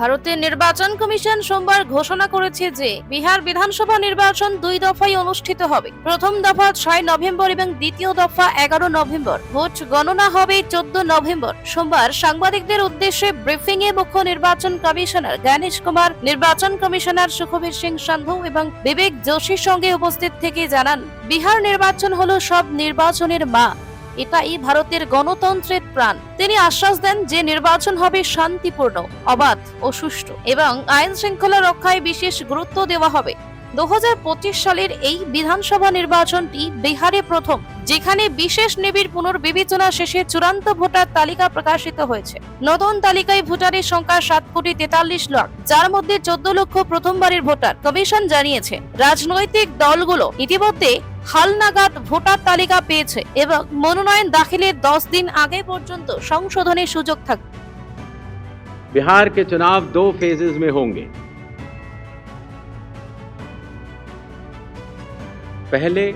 ভারতের নির্বাচন কমিশন সোমবার ঘোষণা করেছে যে বিহার বিধানসভা নির্বাচন দুই দফায় অনুষ্ঠিত হবে। প্রথম দফা ছয় নভেম্বর এবং দ্বিতীয় দফা এগারো নভেম্বর। ভোট গণনা হবে চোদ্দ নভেম্বর। সোমবার সাংবাদিকদের উদ্দেশ্যে ব্রিফিং এ মুখ্য নির্বাচন কমিশনার জ্ঞানেশ কুমার, নির্বাচন কমিশনার সুখবীর সিং সান্ধু এবং বিবেক যোশীর সঙ্গে উপস্থিত থেকে জানান, বিহার নির্বাচন হলো সব নির্বাচনের মা। এটাই ভারতের গণতন্ত্রের প্রাণ। তিনি আশ্বাস দেন যে নির্বাচন হবে শান্তিপূর্ণ, অবাধ ও সুষ্ঠু এবং আইন শৃঙ্খলা রক্ষায় বিশেষ গুরুত্ব দেওয়া হবে। দু সালের এই বিধানসভা নির্বাচনটি বিহারে প্রথম যেখানে বিশেষ নিবিড় পুনর্বিবেচনা শেষে চূড়ান্ত ভোটার তালিকা প্রকাশিত হয়েছে নতুন তালিকায় ভোটারের সংখ্যা সাত কোটি তেতাল্লিশ লাখ যার মধ্যে চোদ্দ লক্ষ প্রথমবারের ভোটার কমিশন জানিয়েছে রাজনৈতিক দলগুলো ইতিমধ্যে হালনাগাদ ভোটার তালিকা পেয়েছে এবং মনোনয়ন দাখিলের দশ দিন আগে পর্যন্ত সংশোধনের সুযোগ থাকবে बिहार के चुनाव दो फेजेस में होंगे पहले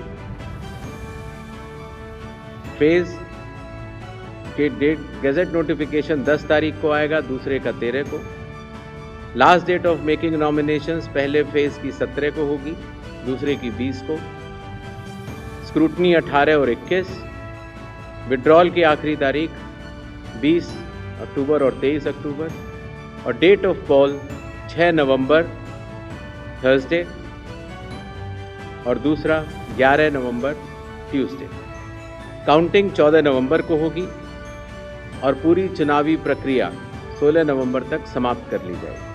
फ़ेज़ के डेट गजट नोटिफिकेशन 10 तारीख को आएगा, दूसरे का 13 को। Last date of making nominations पहले फ़ेज़ की 17 को होगी, दूसरे की 20 को। स्क्रूटनी 18 और 21 विड्रॉल की आखिरी तारीख 20 अक्टूबर और 23 अक्टूबर। और date of call 6 November Thursday और दूसरा 11 नवंबर, ट्यूसडे। काउंटिंग 14 नवंबर को होगी और पूरी चुनावी प्रक्रिया 16 नवंबर तक समाप्त कर ली जाएगी।